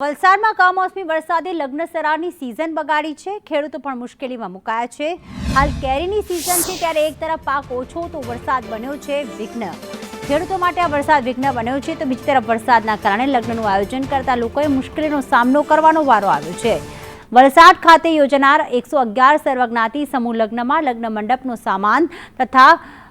વલસાડમાં કમોસમી વરસાદે લગ્નસરાની સિઝન બગાડી છે. ખેડૂતો પણ મુશ્કેલીમાં મુકાયા છે. હાલ કેરીની સિઝન છે ત્યારે એક તરફ પાક ઓછો તો વરસાદ બન્યો છે, વિઘ્ન. ખેડૂતો માટે આ વરસાદ વિઘ્ન બન્યો છે તો બીજી તરફ વરસાદના કારણે લગ્નનું આયોજન કરતા લોકોએ મુશ્કેલીનો સામનો કરવાનો વારો આવ્યો છે. વલસાડ ખાતે યોજાનાર એકસો અગિયાર સર્વજ્ઞાતિ સમૂહ લગ્નમાં લગ્ન મંડપનો સામાન તથા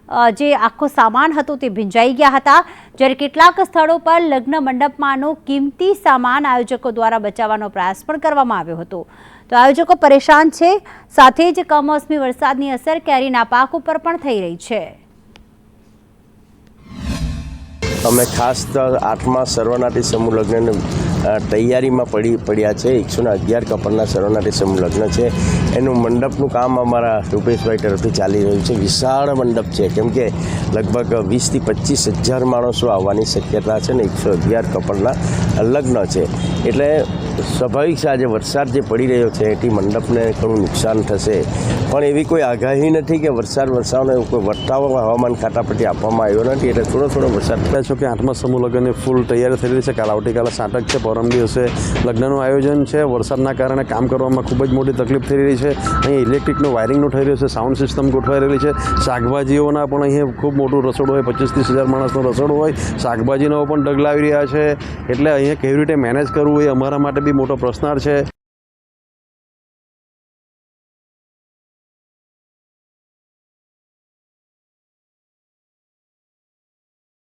જે આખો સામાન હતો તે ભીંજાઈ ગયા હતા. જ્યારે કેટલાક સ્થળો પર લગ્ન મંડપમાંનો કિંમતી સામાન આયોજકો દ્વારા બચાવવાનો પ્રયાસ પણ કરવામાં આવ્યો હતો. તો આયોજકો પરેશાન છે, સાથે જ કમોસમી વરસાદની અસર કેરીના પાક ઉપર પણ થઈ રહી છે. અમે ખાસ આઠમા સર્વનાટી સમૂહ લગ્નને તૈયારીમાં પડી, પડ્યા છે. એકસોને અગિયાર કપલના સર્વનાટી સમૂહ લગ્ન છે. એનું મંડપનું કામ અમારા રૂપેશભાઈ તરફથી ચાલી રહ્યું છે. વિશાળ મંડપ છે. કેમ કે લગભગ વીસથી પચીસ હજાર માણસો આવવાની શક્યતા છે ને એકસો અગિયાર કપલના લગ્ન છે. એટલે સ્વાભાવિક છે, આજે વરસાદ જે પડી રહ્યો છે, એથી મંડપને ઘણું નુકસાન થશે. પણ એવી કોઈ આગાહી નથી કે વરસાદ વરસાવનો એવું કોઈ વર્તાવો હવામાન ખાતા પરથી આપવામાં આવ્યો નથી. એટલે થોડો થોડો વરસાદ કહે છો કે આઠમા સમૂહ લગ્નની ફૂલ તૈયારી થઈ રહી છે. કાલ આવતીકાલે સાટક છે, પરમ દિવસે લગ્નનું આયોજન છે. વરસાદના કારણે કામ કરવામાં ખૂબ જ મોટી તકલીફ થઈ રહી છે. અહીં ઇલેક્ટ્રિકનું વાયરિંગનું થઈ રહ્યું છે, સાઉન્ડ સિસ્ટમ ગોઠવાઈ રહેલી છે. શાકભાજીઓના પણ અહીંયા ખૂબ મોટું રસોડું હોય પચીસ ત્રીસ હજાર માણસનું રસોડું હોય. શાકભાજીનો પણ ડગલાવી રહ્યા છે. એટલે અહીંયા કેવી રીતે મેનેજ કરવું એ અમારા માટે બી મોટો પ્રશ્નાર્થ છે.